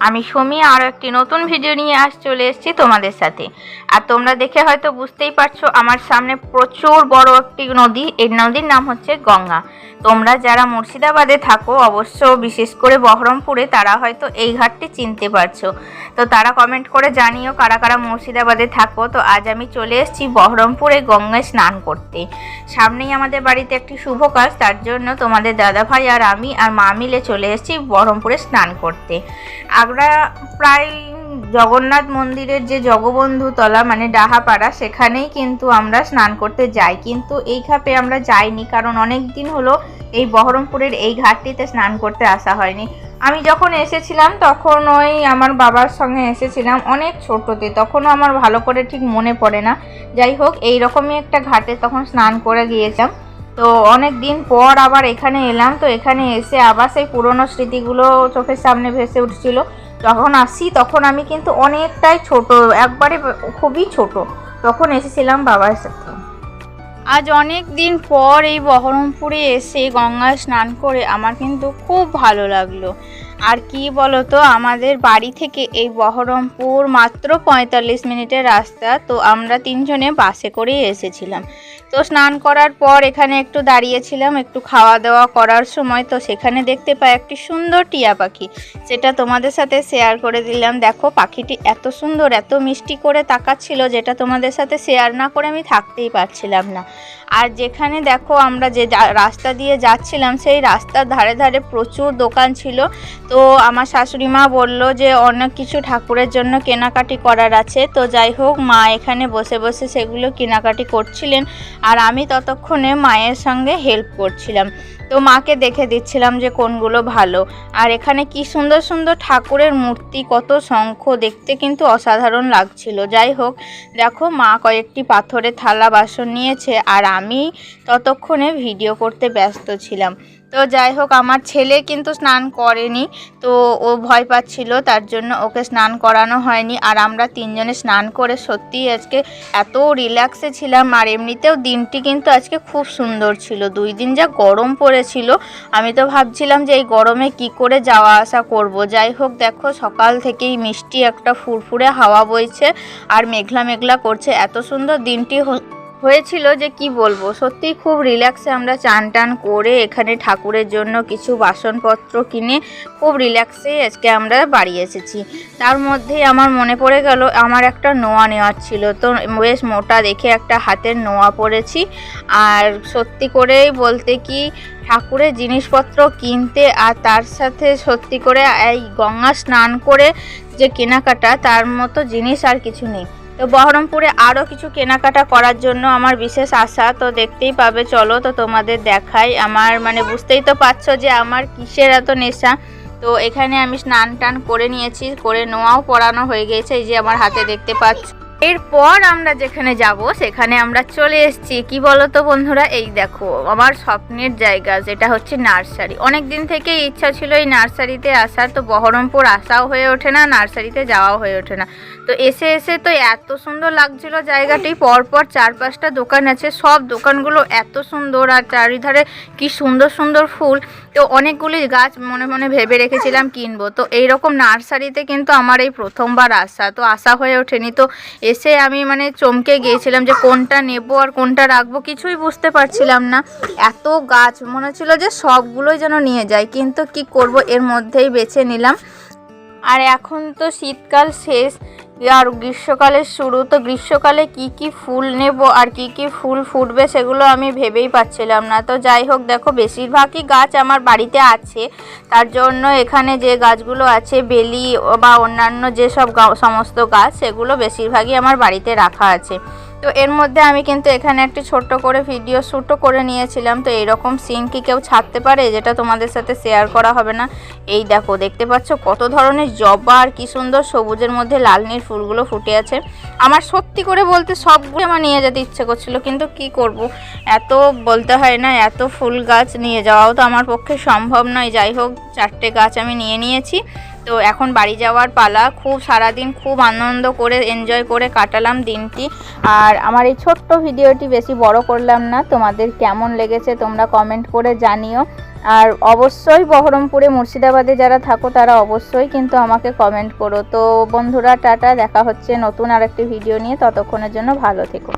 আমি সমী আরও একটি নতুন ভিডিও নিয়ে আস চলে এসেছি তোমাদের সাথে। আর তোমরা দেখে হয়তো বুঝতেই পারছ, আমার সামনে প্রচুর বড় একটি নদী। এই নদীর নাম হচ্ছে গঙ্গা। তোমরা যারা মুর্শিদাবাদে থাকো, অবশ্য বিশেষ করে বহরমপুরে, তারা হয়তো এই ঘাটটি চিনতে পারছ। তো তারা কমেন্ট করে জানিও কারা কারা মুর্শিদাবাদে থাকো। তো আজ আমি চলে এসেছি বহরমপুরে গঙ্গায় স্নান করতে। সামনেই আমাদের বাড়িতে একটি শুভ কাজ, তার জন্য তোমাদের দাদা ভাই আর আমি আর মা মিলে চলে এসেছি বহরমপুরে স্নান করতে। আগ্রা প্রায় জগন্নাথ মন্দিরের যে জগবন্ধু তলা মানে ডাহাপাড়া, সেখানেই কিন্তু আমরা স্নান করতে যাই। কিন্তু এই ঘাটে আমরা যাইনি, কারণ অনেক দিন হলো এই বহরমপুরের এই ঘাটটিতে স্নান করতে আসা হয়নি। আমি যখন এসেছিলাম, তখন ওই আমার বাবার সঙ্গে এসেছিলাম, অনেক ছোটতে। তখনও আমার ভালো করে ঠিক মনে পড়ে না। যাই হোক এই রকমই একটা ঘাটে তখন স্নান করে গিয়েছিলাম। তো অনেক দিন পর আবার এখানে এলাম। তো এখানে এসে আবার সেই পুরনো স্মৃতিগুলো চোখের সামনে ভেসে উঠছিল। যখন আসি তখন আমি কিন্তু অনেকটাই ছোট, একবারে খুবই ছোট। তখন এসেছিলাম বাবার সাথে। আজ অনেক দিন পর এই বহরমপুরে এসে গঙ্গায় স্নান করে আমার কিন্তু খুব ভালো লাগল। আর কি বলতো, আমাদের বাড়ি থেকে এই বহরমপুর মাত্র পঁয়তাল্লিশ মিনিটের রাস্তা, তো আমরা তিনজনে বাসে করেই এসেছিলাম। তো স্নান করার পর এখানে একটু দাঁড়িয়েছিলাম, একটু খাওয়া দাওয়া করার সময়, তো সেখানে দেখতে পাই একটি সুন্দর টিয়া পাখি। সেটা তোমাদের সাথে শেয়ার করে দিলাম। দেখো, পাখিটি এত সুন্দর, এত মিষ্টি করে তাকাচ্ছিল, যেটা তোমাদের সাথে শেয়ার না করে আমি থাকতেই পারছিলাম না। আর যেখানে দেখো আমরা যে রাস্তা দিয়ে যাচ্ছিলাম, সেই রাস্তার ধারে ধারে প্রচুর দোকান ছিল। তো আমার শাশুড়ি মা বলল যে, অনেক কিছু ঠাকুরের জন্য কেনাকাটি করার আছে। তো যাই হোক, মা এখানে বসে বসে সেগুলো কেনাকাটি করছিলেন। আর আমি ততক্ষণে মায়ের সঙ্গে হেল্প করছিলাম। তো মাকে দেখে দিচ্ছিলাম যে কোনগুলো ভালো। আর এখানে কি সুন্দর সুন্দর ঠাকুরের মূর্তি, কত শঙ্খ, দেখতে কিন্তু অসাধারণ লাগছিল। যাই হোক, দেখো মা কয়েকটি পাথরের থালা বাসন নিয়েছে আর আমি ততক্ষণে ভিডিও করতে ব্যস্ত ছিলাম। তো যাই হোক, আমার ছেলে কিন্তু স্নান করেনি, তো ও ভয় পাচ্ছিল, তার জন্য ওকে স্নান করানো হয়নি। আর আমরা তিনজনে স্নান করে সত্যিই আজকে এত রিল্যাক্সে ছিলাম, আর এমনিতেও দিনটি কিন্তু আজকে খুব সুন্দর ছিল। দুই দিন যা গরম পড়েছিল, আমি তো ভাবছিলাম যে এই গরমে কি করে যাওয়া আসা করব। যাই হোক, দেখো সকাল থেকেই মিষ্টি একটা ফুরফুরে হাওয়া বইছে, আর মেঘলা মেঘলা করছে। এত সুন্দর দিনটি হয়েছিল যে কি বলব সত্যিই খুব রিল্যাক্সে আমরা চান টান করে এখানে ঠাকুরের জন্য কিছু বাসনপত্র কিনে খুব রিল্যাক্সে আজকে আমরা বাড়ি এসেছি। তার মধ্যেই আমার মনে পড়ে গেল, আমার একটা নোয়া নেওয়ার ছিল। তো বেশ মোটা দেখে একটা হাতের নোয়া পরেছি। আর সত্যি করেই বলতে কি, ঠাকুরের জিনিসপত্র কিনতে আর তার সাথে সত্যি করে এই গঙ্গা স্নান করে যে কেনাকাটা, তার মতো জিনিস আর কিছু নেই। তো বহরমপুরে আরও কিছু কেনাকাটা করার জন্য আমার বিশেষ আশা, তো দেখতেই পাবে। চলো তো তোমাদের দেখাই। আমার মানে বুঝতেই তো পারছ যে আমার কিসের এত নেশা। তো এখানে আমি স্নান টান করে নিয়েছি, করে নোয়াও পরানো হয়ে গেছে, এই যে আমার হাতে দেখতে পাচ্ছ এরপর আমরা যেখানে যাব, সেখানে আমরা চলে এসেছি। কি বলো তো বন্ধুরা? এই দেখো, আমার স্বপ্নের জায়গা, যেটা হচ্ছে নার্সারি। অনেক দিন থেকে ইচ্ছা ছিল এই নার্সারিতে আসার। তো বহরমপুর আসাও হয়ে ওঠে না, নার্সারিতে যাওয়াও হয়ে ওঠে না। তো এসে এসে তো এত সুন্দর লাগছিল জায়গাটি। পরপর চার পাঁচটা দোকান আছে। সব দোকানগুলো এত সুন্দর আর চারিধারে কি সুন্দর সুন্দর ফুল। তো অনেকগুলি গাছ মনে মনে ভেবে রেখেছিলাম কিনবো। তো এইরকম নার্সারিতে কিন্তু আমার এই প্রথমবার আসা। তো আসা হয়ে ওঠেনি। তো এসে আমি মানে চমকে গিয়েছিলাম যে কোনটা নেব আর কোনটা রাখব কিছুই বুঝতে পারছিলাম না। এত গাছ, মনে হচ্ছিল যে সবগুলোই যেন নিয়ে যায়, কিন্তু কি করব এর মধ্যেই বেছে নিলাম। আর এখন তো শীতকাল শেষ আর গ্রীষ্মকালের শুরু, তো গ্রীষ্মকালে কি কি ফুল নেব আর কি কি ফুল ফুটবে সেগুলো আমি ভেবেই পাচ্ছিলাম না। তো যাই হোক, দেখো বেশিরভাগই গাছ আমার বাড়িতে আছে। তার জন্য এখানে যে গাছগুলো আছে, বেলি বা অন্যান্য যেসব সব সমস্ত গাছ, সেগুলো বেশিরভাগই আমার বাড়িতে রাখা আছে। তো এর মধ্যে আমি কিন্তু এখানে একটি ছোট্ট করে ভিডিও শ্যুটও করে নিয়েছিলাম। তো এইরকম সিন কি কেউ ছাড়তে পারে? যেটা তোমাদের সাথে শেয়ার করা হবে না। এই দেখো, দেখতে পাচ্ছ কত ধরনের জবা আর কী সুন্দর সবুজের মধ্যে লাল নীল ফুলগুলো ফুটে আছে। আমার সত্যি করে বলতে সবগুলো আমার নিয়ে যেতে ইচ্ছে করছিল, কিন্তু কি করব? এত বলতে হয় না, এত ফুল গাছ নিয়ে যাওয়াও তো আমার পক্ষে সম্ভব নয়। যাই হোক, চারটে গাছ আমি নিয়ে নিয়েছি। তো এখন বাড়ি যাওয়ার পালা। খুব সারাদিন খুব আনন্দ করে এনজয় করে কাটালাম দিনটি। আর আমার এই ছোট্ট ভিডিওটি বেশি বড় করলাম না। তোমাদের কেমন লেগেছে তোমরা কমেন্ট করে জানিও। আর অবশ্যই বহরমপুরে মুর্শিদাবাদে যারা থাকো, তারা অবশ্যই কিন্তু আমাকে কমেন্ট করো। তো বন্ধুরা, টাটা। দেখা হচ্ছে নতুন আরেকটি ভিডিও নিয়ে। ততক্ষণের জন্য ভালো থেকো।